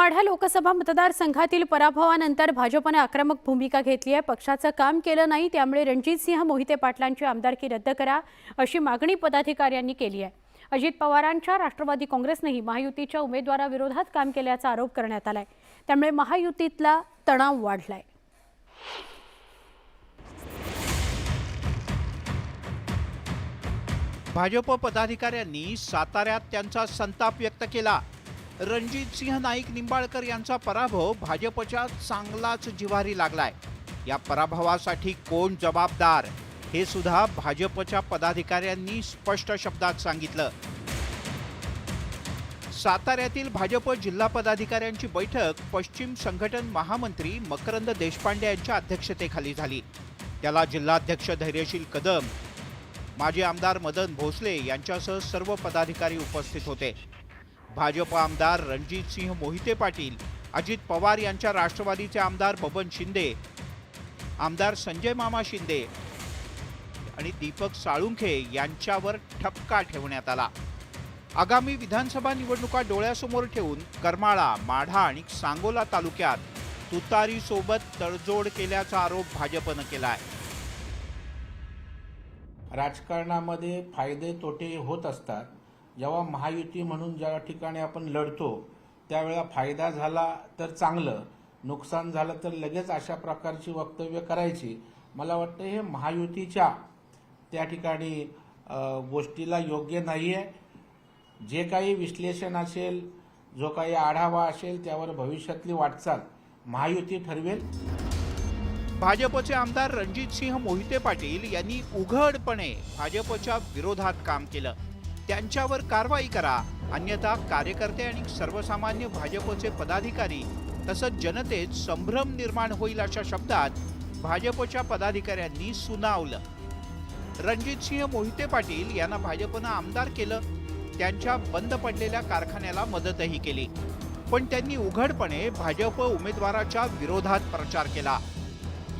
माढा लोकसभा मतदारसंघातील पराभवानंतर भाजपने आक्रमक भूमिका घेतली आहे. पक्षाचं काम केलं नाही त्यामुळे रणजितसिंह मोहिते पाटलांची आमदारकी रद्द करा अशी मागणी पदाधिकाऱ्यांनी केली आहे. अजित पवारांच्या राष्ट्रवादी काँग्रेसनेही महायुतीच्या उमेदवाराविरोधात काम केल्याचा आरोप करण्यात आलाय. त्यामुळे महायुतीतला तणाव वाढलाय. भाजप पदाधिकाऱ्यांनी साताऱ्यात त्यांचा संताप व्यक्त केला. रणजितसिंह नाईक निंबाळकर यांचा पराभव भाजपच्या चांगलाच जिव्हारी लागलाय. या पराभवासाठी कोण जबाबदार? हे सुद्धा भाजपच्या पदाधिकाऱ्यांनी स्पष्ट शब्दात सांगितलं. साताऱ्यातील भाजप जिल्हा पदाधिकाऱ्यांची बैठक पश्चिम संघटन महामंत्री मकरंद देशपांडे यांच्या अध्यक्षतेखाली झाली. त्याला जिल्हाध्यक्ष धैर्यशील कदम माजी आमदार मदन भोसले यांच्यासह सर्व पदाधिकारी उपस्थित होते. भाजप आमदार रणजितसिंह मोहिते पाटील अजित पवार यांच्या राष्ट्रवादीचे आमदार बबन शिंदे आमदार संजय मामा शिंदे आणि दीपक साळुंखे यांच्यावर ठपका ठेवण्यात आला. आगामी विधानसभा निवडणुका डोळ्यासमोर ठेवून करमाळा माढा आणि सांगोला तालुक्यात तुतारीसोबत तडजोड केल्याचा आरोप भाजपनं केला आहे राजकारणामध्ये फायदे तोटे होत असतात. जेव्हा महायुती म्हणून ज्या ठिकाणी आपण लढतो त्यावेळेला फायदा झाला तर चांगलं नुकसान झालं तर लगेच अशा प्रकारची वक्तव्य करायची. मला वाटतं हे महायुतीच्या त्या ठिकाणी गोष्टीला योग्य नाही आहे जे काही विश्लेषण असेल जो काही आढावा असेल त्यावर भविष्यातली वाटचाल महायुती ठरवेल. भाजपचे आमदार रणजितसिंह मोहिते पाटील यांनी उघडपणे भाजपच्या विरोधात काम केलं. त्यांच्यावर कारवाई करा. अन्यथा कार्यकर्ते आणि सर्वसामान्य भाजपचे पदाधिकारी तसंच जनतेत संभ्रम निर्माण होईल अशा शब्दात भाजपच्या पदाधिकाऱ्यांनी सुनावलं. रणजितसिंह मोहिते पाटील यांना भाजपनं आमदार केलं. त्यांच्या बंद पडलेल्या कारखान्याला मदतही केली. पण त्यांनी उघडपणे भाजप उमेदवाराच्या विरोधात प्रचार केला.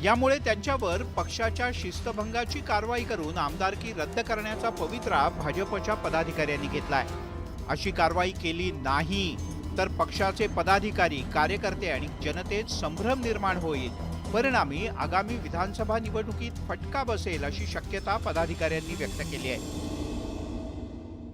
यामुळे त्यांच्यावर पक्षाच्या शिस्तभंगाची कारवाई करून आमदारकी रद्द करण्याचा पवित्रा भाजपच्या पदाधिकाऱ्यांनी घेतलाय. अशी कारवाई केली नाही तर पक्षाचे पदाधिकारी कार्यकर्ते आणि जनतेत संभ्रम निर्माण होईल. परिणामी आगामी विधानसभा निवडणुकीत फटका बसेल अशी शक्यता पदाधिकाऱ्यांनी व्यक्त केली आहे.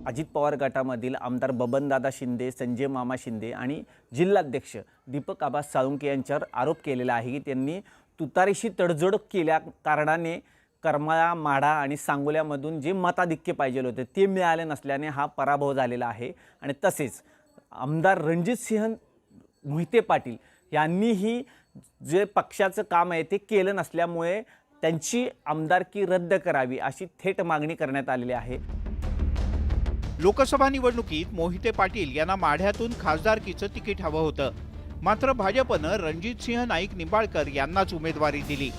अजित पवार गटामधील आमदार बबनदादा शिंदे संजय मामा शिंदे आणि जिल्हाध्यक्ष दीपक आबा साळुंके यांच्यावर आरोप केलेला आहे की त्यांनी तुतारीशी तडजोड केल्या कारणाने करमाळा माढा आणि सांगोल्यामधून जे मताधिक्य पाहिजे होते ते मिळाले नसल्याने हा पराभव झालेला आहे. आणि तसेच आमदार रणजित सिंह मोहिते पाटील यांनीही जे पक्षाचं काम आहे ते केलं नसल्यामुळे त्यांची आमदारकी रद्द करावी अशी थेट मागणी करण्यात आलेली आहे. लोकसभा निवडणुकीत मोहिते पाटील यांना माढ्यातून खासदारकीचं तिकीट हवं होतं. मात्र भाजपनं रणजितसिंह नाईक निंबाळकर यांनाच उमेदवारी दिली.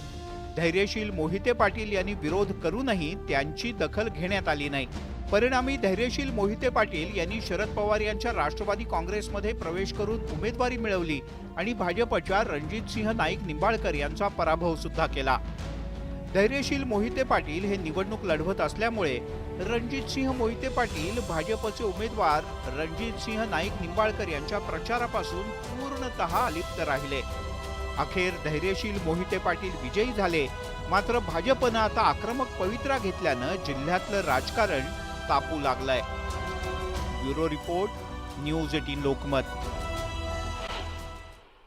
धैर्यशील मोहिते पाटील यांनी विरोध करूनही त्यांची दखल घेण्यात आली नाही. परिणामी धैर्यशील मोहिते पाटील यांनी शरद पवार यांच्या राष्ट्रवादी काँग्रेसमध्ये प्रवेश करून उमेदवारी मिळवली आणि भाजपच्या रणजितसिंह नाईक निंबाळकर यांचा पराभव सुद्धा केला. धैर्यशील मोहिते पाटील हे निवडणूक लढवत असल्यामुळे रणजितसिंह मोहिते पाटील भाजपचे उमेदवार रणजितसिंह नाईक निंबाळकर यांच्या प्रचारापासून पूर्णतः अलिप्त राहिले. अखेर धैर्यशील मोहिते पाटील विजयी झाले. मात्र भाजपनं आता आक्रमक पवित्रा घेतल्यानं जिल्ह्यातलं राजकारण तापू लागलंय. Bureau report news eighteen Lokmat.